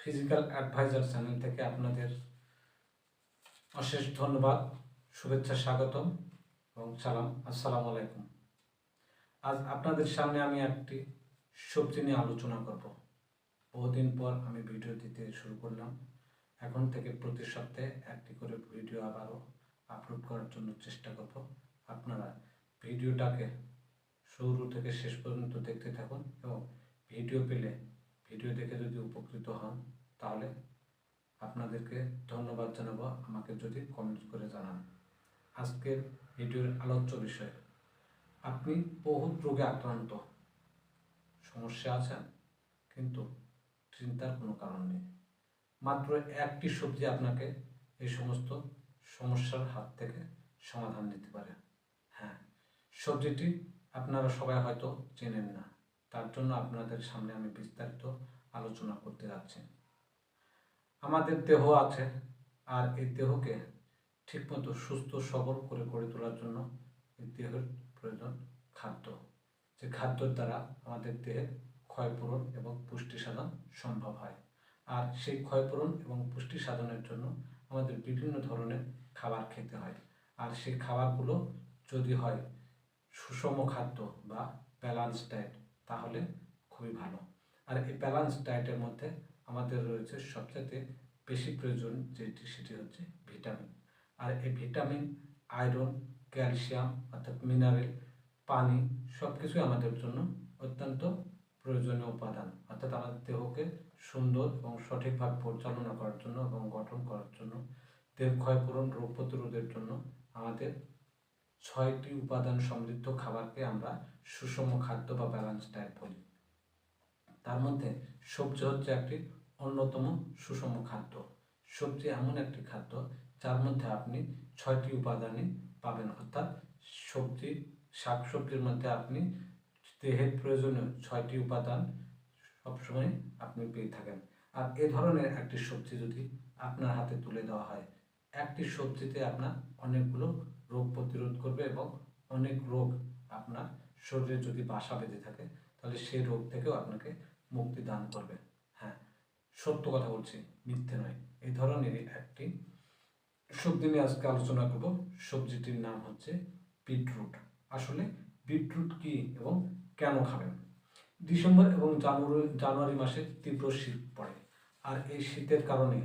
Physical adviser channel থেকে আপনাদের অশেষ ধন্যবাদ, শুভেচ্ছা, স্বাগতম এবং সালাম, আসসালামু আলাইকুম। আজ আপনাদের সামনে আমি একটি সবজি নিয়ে আলোচনা করব। বহুদিন পর আমি ভিডিও দিতে শুরু করলাম। এখন থেকে প্রতি সপ্তাহে একটি করে ভিডিও আবারও আপলোড করার জন্য চেষ্টা করব। আপনারা ভিডিওটাকে শুরু থেকে শেষ পর্যন্ত দেখতে থাকুন এবং ভিডিও পেলে ভিডিও দেখে যদি উপকৃত হন, তাহলে আপনাদেরকে ধন্যবাদ জানাব। আমাকে যদি কমেন্ট করে জানান। আজকের ভিডিওর আলোচ্য বিষয়, আপনি বহুত রোগে আক্রান্ত। সমস্যা আছেন, কিন্তু চিন্তার কোনো কারণ নেই। মাত্র একটি সবজি আপনাকে এই সমস্ত সমস্যার হাত থেকে সমাধান দিতে পারে। হ্যাঁ সবজিটি আপনারা সবাই হয়তো চেনেন না। তার জন্য আপনাদের সামনে আমি বিস্তারিত আলোচনা করতে যাচ্ছি। আমাদের দেহ আছে আর এই দেহকে ঠিকমতো সুস্থ, সবল করে গড়ে তোলার জন্য এই দেহের প্রয়োজন খাদ্য। যে খাদ্যের দ্বারা আমাদের দেহের ক্ষয়পূরণ এবং পুষ্টি সাধন সম্ভব হয়। আর সেই ক্ষয়পূরণ এবং পুষ্টি সাধনের জন্য আমাদের বিভিন্ন ধরনের খাবার খেতে হয়। আর সেই খাবারগুলো যদি হয় সুষম খাদ্য বা ব্যালান্স ডায়েট তাহলে খুবই ভালো। আর এই ব্যালান্স ডায়েটের মধ্যে আমাদের রয়েছে সবচেয়ে বেশি প্রয়োজন যেটি সেটি হচ্ছে ভিটামিন আর এই ভিটামিন আয়রন ক্যালসিয়াম অর্থাৎ মিনারেল পানি সব কিছুই আমাদের জন্য অত্যন্ত প্রয়োজনীয় উপাদান। অর্থাৎ আমাদের দেহকে সুন্দর এবং সঠিকভাবে পরিচালনা করার জন্য এবং গঠন করার জন্য, দেহ ক্ষয়পূরণ, রোগ প্রতিরোধের জন্য আমাদের ছয়টি উপাদান সমৃদ্ধ খাবারকে আমরা সুষম খাদ্য বা ব্যালান্স ডায়েট বলি। তার মধ্যে সবজি হচ্ছে একটি অন্যতম সুষম খাদ্য। সবজি এমন একটি খাদ্য যার মধ্যে আপনি ছয়টি উপাদানই পাবেন। অর্থাৎ সবজি শাক সবজির মধ্যে আপনি দেহের প্রয়োজনীয় ছয়টি উপাদান সবসময় আপনি পেয়ে থাকেন। আর এ ধরনের একটি সবজি যদি আপনার হাতে তুলে দেওয়া হয়, একটি সবজিতে আপনার অনেকগুলো রোগ প্রতিরোধ করবে এবং অনেক রোগ আপনার শরীরে যদি বাসা বেঁধে থাকে, তাহলে সেই রোগ থেকেও আপনাকে মুক্তি দান করবে। হ্যাঁ সত্য কথা বলছি, মিথ্যে নয়। এই ধরনেরই একটি সবজি নিয়ে আজকে আলোচনা করব। সবজিটির নাম হচ্ছে বিটরুট। আসলে বিটরুট কি এবং কেন খাবেন? ডিসেম্বর এবং জানুয়ারি জানুয়ারি মাসে তীব্র শীত পড়ে। আর এই শীতের কারণে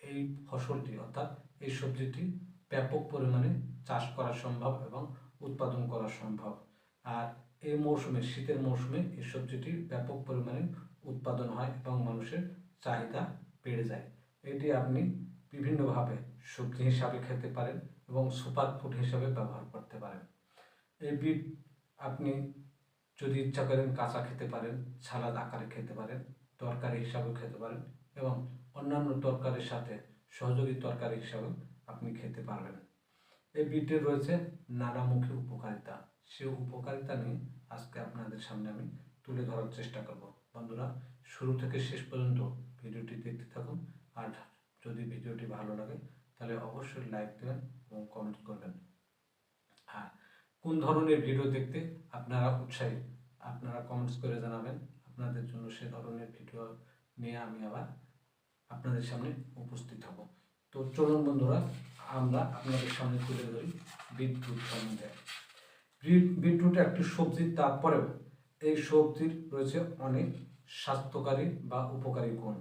এই ফসলটি, অর্থাৎ এই সবজিটি ব্যাপক পরিমাণে চাষ করা সম্ভব এবং উৎপাদন করা সম্ভব। আর এই মৌসুমে, শীতের মৌসুমে এই সবজিটি ব্যাপক পরিমাণে উৎপাদন হয় এবং মানুষের চাহিদা বেড়ে যায়। এটি আপনি বিভিন্নভাবে সবজি হিসাবে খেতে পারেন এবং সুপার ফুড হিসাবে ব্যবহার করতে পারেন। এই বিট আপনি যদি ইচ্ছা করেন কাঁচা খেতে পারেন, সালাদ আকারে খেতে পারেন, তরকারি হিসাবেও খেতে পারেন এবং অন্যান্য তরকারির সাথে সহযোগী তরকারি হিসাবেও আপনি খেতে পারবেন। এই বিটের রয়েছে নানামুখী উপকারিতা। সে উপকারিতা নিয়ে আজকে আপনাদের সামনে আমি তুলে ধরার চেষ্টা করব। বন্ধুরা, শুরু থেকে শেষ পর্যন্ত ভিডিওটি দেখতে থাকুন। আর যদি ভিডিওটি ভালো লাগে, তাহলে অবশ্যই লাইক দেবেন এবং কমেন্ট করবেন। আর কোন ধরনের ভিডিও দেখতে আপনারা উৎসাহী, আপনারা কমেন্টস করে জানাবেন। আপনাদের জন্য সে ধরনের ভিডিও নিয়ে আমি আবার আপনাদের সামনে উপস্থিত হব। তো চলুন বন্ধুরা, আমরা আপনাদের সামনে তুলে ধরি বিটরুট সম্বন্ধে। বিটরুট একটি সবজি, তারপরেও এই সবজির রয়েছে অনেক স্বাস্থ্যকারী বা উপকারী গুণ।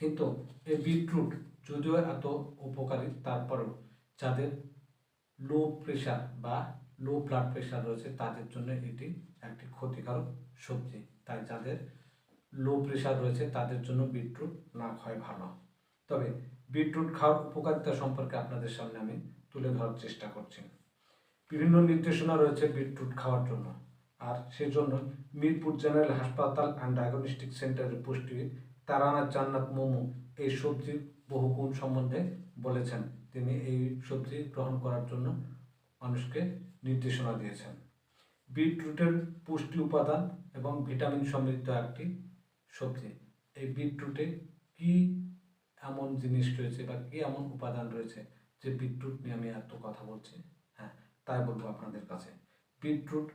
কিন্তু এই বিটরুট যদিও এত উপকারী, তারপরেও যাদের লো প্রেশার বা লো ব্লাড প্রেশার রয়েছে, তাদের জন্য এটি একটি ক্ষতিকারক সবজি। তাই যাদের লো প্রেশার রয়েছে, তাদের জন্য বিটরুট না খাওয়াই ভালো। তবে বিটরুট খাওয়ার উপকারিতা সম্পর্কে আপনাদের সামনে আমি তুলে ধরার চেষ্টা করছি। বিভিন্ন নির্দেশনা রয়েছে বিটরুট খাওয়ার জন্য। আর সেই জন্য মিরপুর জেনারেল হাসপাতাল অ্যান্ড ডায়াগনস্টিক সেন্টারের পুষ্টি তারানা জান্নাত মোমো এই সবজির বহু গুণ সম্বন্ধে বলেছেন। তিনি এই সবজি গ্রহণ করার জন্য মানুষকে নির্দেশনা দিয়েছেন। বিটরুটের পুষ্টি উপাদান এবং ভিটামিন সমৃদ্ধ একটি সবজি। এই বিটরুটে কি এমন জিনিস রয়েছে বা কি এমন উপাদান রয়েছে যে বিটরুট নিয়ে আমি এত কথা বলছি? হ্যাঁ তাই বলব আপনাদের কাছে। বিটরুট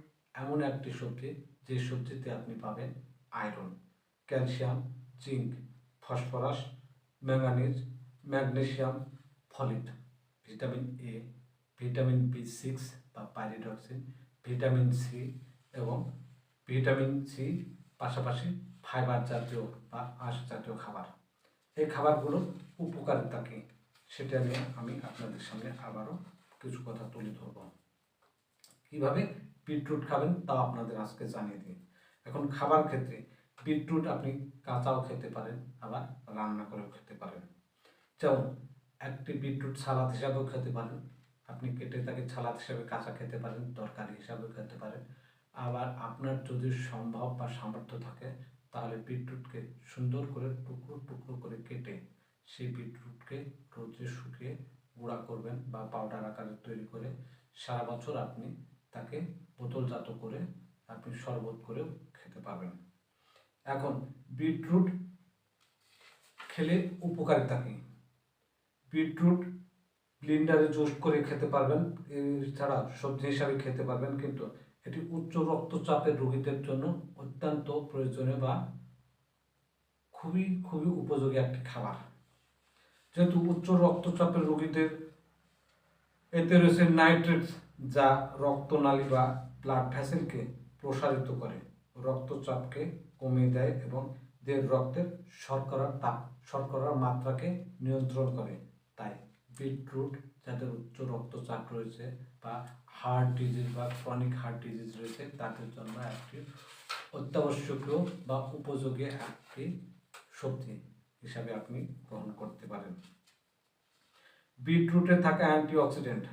এমন একটি সবজি, যে সবজিতে আপনি পাবেন iron, calcium, zinc, phosphorus manganese magnesium folate vitamin A vitamin B six বা পাইরিডক্সিন, ভিটামিন সি এবং ভিটামিন সি পাশাপাশি ফাইবার জাতীয় বা আঁশ জাতীয় খাবার। এই খাবারগুলো উপকারিতা কী সেটা নিয়ে আমি আপনাদের সামনে আবারও কিছু কথা তুলে ধরব। কীভাবে বিটরুট খাবেন তাও আপনাদের আজকে জানিয়ে দিই। এখন খাবার ক্ষেত্রে বিটরুট আপনি কাঁচাও খেতে পারেন, আবার রান্না করেও খেতে পারেন। যেমন, একটি বিটরুট সালাদ হিসাবেও খেতে পারেন। আপনি কেটে তাকে সালাদ হিসাবে কাঁচা খেতে পারেন, তরকারি হিসাবেও খেতে পারেন। আবার আপনার যদি সম্ভব বা সামর্থ্য থাকে তাহলে বিটরুটকে সুন্দর করে টুকরো টুকরো করে কেটে সেই বিটরুটকে রোদ্রে শুকিয়ে গুঁড়া করবেন বা পাউডার আকারে তৈরি করে সারা বছর আপনি তাকে বোতলজাত করে আপনি শরবত করেও খেতে পারবেন। এখন বিটরুট খেলে উপকারিতা কী? বিটরুট ব্লিন্ডারে জুস করে খেতে পারবেন এছাড়া সবজি হিসাবে খেতে পারবেন, কিন্তু এটি উচ্চ রক্তচাপের রোগীদের জন্য অত্যন্ত প্রয়োজনীয় বা খুবই খুবই উপযোগী একটি খাবার। যেহেতু উচ্চ রক্তচাপের রোগীদের এতে রয়েছে নাইট্রেট যা রক্তনালী বা ব্লাড ভ্যাসেলকে প্রসারিত করে। রক্তচাপকে কমিয়ে দেয় এবং দেহের রক্তের শর্করার তাপ, শর্করার মাত্রাকে নিয়ন্ত্রণ করে। তাই বিটরুট যাদের উচ্চ রক্তচাপ রয়েছে বা হার্ট ডিজিজ বা ক্রনিক হার্ট ডিজিজ রয়েছে, তাদের জন্য একটি অত্যাবশ্যকীয় বা উপযোগী একটি সবজি হিসাবে আপনি গ্রহণ করতে পারেন। বিটরুটে থাকা অ্যান্টিঅক্সিডেন্ট।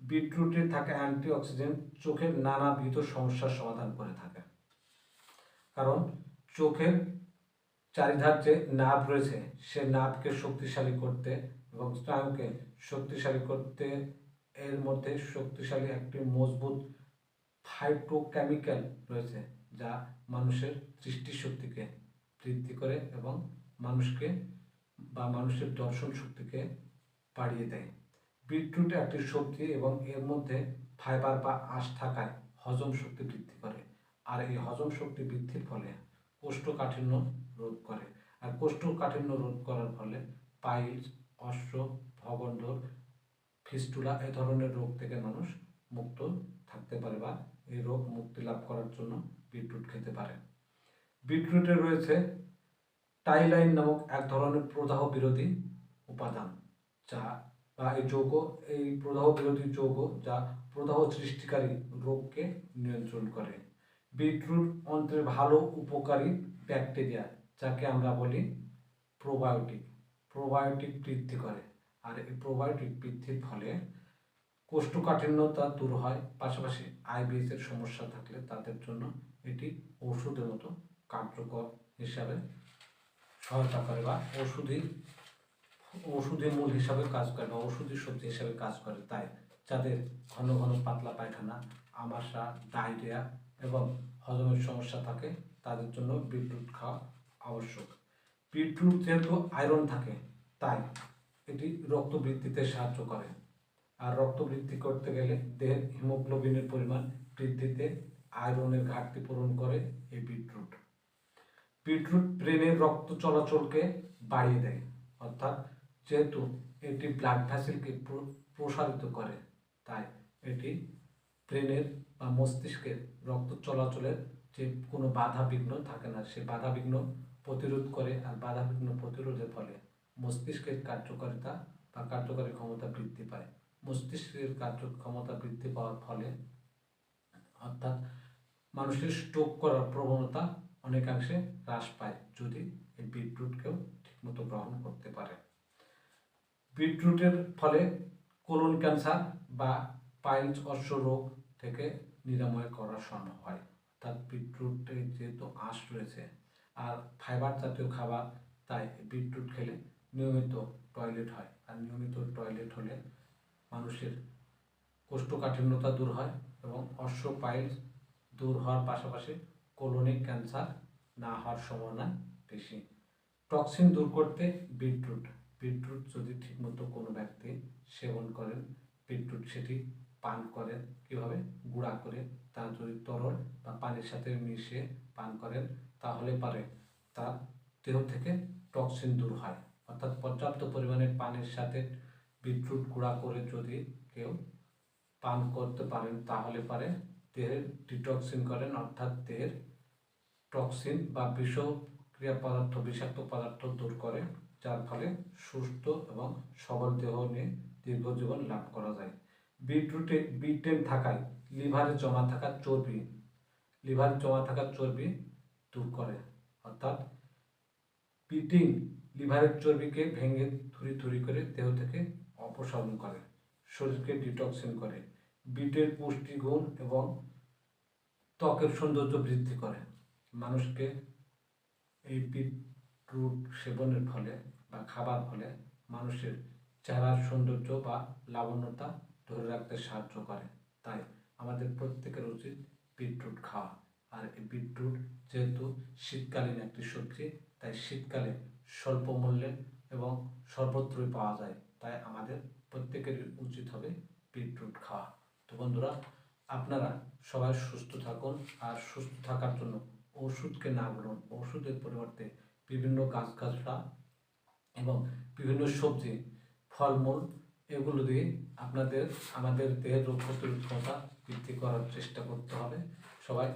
বিটরুটে থাকা অ্যান্টিঅক্সিডেন্ট চোখের নানাবিধ সমস্যার সমাধান করে থাকে। কারণ চোখের চারিধার যে নাভ রয়েছে, সে নাভকে শক্তিশালী করতে এবং স্নায়ুকে শক্তিশালী করতে এর মধ্যে শক্তিশালী একটি মজবুত ফাইটোকেমিক্যাল রয়েছে, যা মানুষের দৃষ্টিশক্তিকে বৃদ্ধি করে এবং মানুষকে বা মানুষের দর্শন শক্তিকে বাড়িয়ে দেয়। বিটরুট একটি সবজি এবং এর মধ্যে ফাইবার বা আঁশ থাকায় হজম শক্তি বৃদ্ধি করে, আর এই হজম শক্তি বৃদ্ধির ফলে কোষ্ঠকাঠিন্য রোধ করে। আর কোষ্ঠকাঠিন্য রোধ করার ফলে পাইলস অশ্ব ভগন্দর ফিস্টুলা এ ধরনের রোগ থেকে মানুষ মুক্ত থাকতে পারে বা এই রোগ মুক্তি লাভ করার জন্য বিটরুট খেতে পারে। বিটরুটে রয়েছে টাইলাইন নামক এক ধরনের প্রদাহ বিরোধী উপাদান যা বা এই যৌগ, এই প্রদাহ বিরোধী যৌগ যা প্রদাহ সৃষ্টিকারী রোগকে নিয়ন্ত্রণ করে। বিটরুট অন্ত্রের ভালো উপকারী ব্যাকটেরিয়া যাকে আমরা বলি প্রোবায়োটিক। প্রোবায়োটিক বৃদ্ধি করে। আর এই প্রোবায়োটিক বৃদ্ধির ফলে কোষ্ঠকাঠিন্যতা দূর হয়, পাশাপাশি আইবিএস এর সমস্যা থাকলে তাদের জন্য এটি ওষুধের মতো কার্যকর হিসাবে সহায়তা করে বা ওষুধি ওষুধের মূল হিসাবে কাজ করে বা ওষুধি সবজি হিসাবে কাজ করে। তাই যাদের ঘন ঘন পাতলা পায়খানা, আমাশা, ডায়রিয়া এবং হজমের সমস্যা থাকে, তাদের জন্য বিদ্যুৎ খাওয়া আবশ্যক। বিটরুট যেহেতু আয়রন থাকে, তাই এটি রক্ত বৃদ্ধিতে সাহায্য করে। আর রক্ত বৃদ্ধি করতে গেলে দেহের হিমোগ্লোবিনের পরিমাণ বৃদ্ধিতে আয়রনের ঘাটতি পূরণ করে এই বিটরুট বিটরুট ব্রেনের রক্ত চলাচলকে বাড়িয়ে দেয়, অর্থাৎ যেহেতু এটি ব্লাড ভ্যাসেলকে প্রসারিত করে, তাই এটি ব্রেনের বা মস্তিষ্কের রক্ত চলাচলের যে কোনো বাধা বিঘ্ন থাকে না, সে বাধা বিঘ্ন প্রতিরোধ করে আর বাধা বিঘ্ন প্রতিরোধের ফলে মস্তিষ্কের কার্যকারিতা বা কার্যকারী ক্ষমতা বৃদ্ধি পায়। মস্তিষ্কের কার্যক্ষমতা বৃদ্ধি পাওয়ার ফলে অর্থাৎ মানুষের স্ট্রোক করার প্রবণতা অনেকাংশে হ্রাস পায় যদি এই বিটরুটকেও ঠিকমতো গ্রহণ করতে পারে। বিটরুটের ফলে কোলন ক্যান্সার বা পাইলস অশ্ব রোগ থেকে নিরাময় করা সম্ভব হয়। অর্থাৎ বিটরুটে যেহেতু আঁশ রয়েছে আর ফাইবার জাতীয় খাবার, তাই বিটরুট খেলে নিয়মিত টয়লেট হয়। আর নিয়মিত টয়লেট হলে মানুষের কোষ্ঠকাঠিন্যতা দূর হয় এবং অশ্ব পাইলস দূর হওয়ার পাশাপাশি কোলনিক ক্যান্সার না হওয়ার সম্ভাবনা বেশি। টক্সিন দূর করতে বিটরুট বিটরুট যদি ঠিকমতো কোনো ব্যক্তি সেবন করেন বিটরুট সেটি পান করেন কীভাবে? গুঁড়া করে তা যদি তরল বা পানির সাথে মিশিয়ে পান করেন তাহলে পারে। তার দেহ থেকে টক্সিন দূর হয়। অর্থাৎ পর্যাপ্ত পরিমাণে পানির সাথে বিটরুট গুঁড়া করে যদি কেউ পান করতে পারেন, তাহলে পারে। দেহের ডিটক্সিন করেন, অর্থাৎ দেহের টক্সিন বা বিষক্রিয়া পদার্থ, বিষাক্ত পদার্থ দূর করে, যার ফলে সুস্থ এবং সবল দেহ নিয়ে দীর্ঘ জীবন লাভ করা যায়। বিটরুটে বিটেন থাকায় লিভারে জমা থাকা চর্বি, লিভারে জমা থাকা চর্বি দূর করে। অর্থাৎ পিটিং লিভারের চর্বিকে ভেঙে থুরি থুরি করে দেহ থেকে অপসারণ করে, শরীরকে ডিটক্সিন করে, বিটের পুষ্টিগুণ এবং ত্বকের সৌন্দর্য বৃদ্ধি করে। মানুষকে এই বিটরুট সেবনের ফলে বা খাবার ফলে মানুষের চেহারার সৌন্দর্য বা লাবণ্যতা ধরে রাখতে সাহায্য করে। তাই আমাদের প্রত্যেকের উচিত বিটরুট খাওয়া। আর বিটরুট যেহেতু শীতকালীন একটি সবজি তাই শীতকালে স্বল্প মূল্যে এবং সর্বত্রই পাওয়া যায়। তাই আমাদের প্রত্যেকের উচিত হবে বিটরুট খাওয়া। তো বন্ধুরা, আপনারা সবাই সুস্থ থাকুন আর সুস্থ থাকার জন্য ওষুধকে না বলুন। ওষুধের পরিবর্তে বিভিন্ন গাছগাছরা এবং বিভিন্ন সবজি, ফলমূল, এগুলো দিয়ে আপনাদের, আমাদের দেহের রোগ প্রতিরোধ ক্ষমতা বৃদ্ধি করার চেষ্টা করতে হবে। সবাই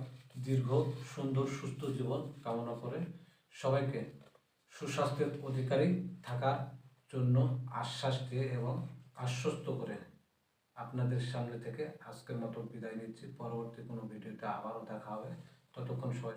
দীর্ঘ, সুন্দর, সুস্থ জীবন কামনা করে সবাইকে সুস্বাস্থ্যের অধিকারী থাকার জন্য আশ্বাস দিয়ে এবং আশ্বস্ত করে আপনাদের সামনে থেকে আজকের মতো বিদায় নিচ্ছি। পরবর্তী কোনো ভিডিওতে আবারও দেখা হবে। ততক্ষণ সবাই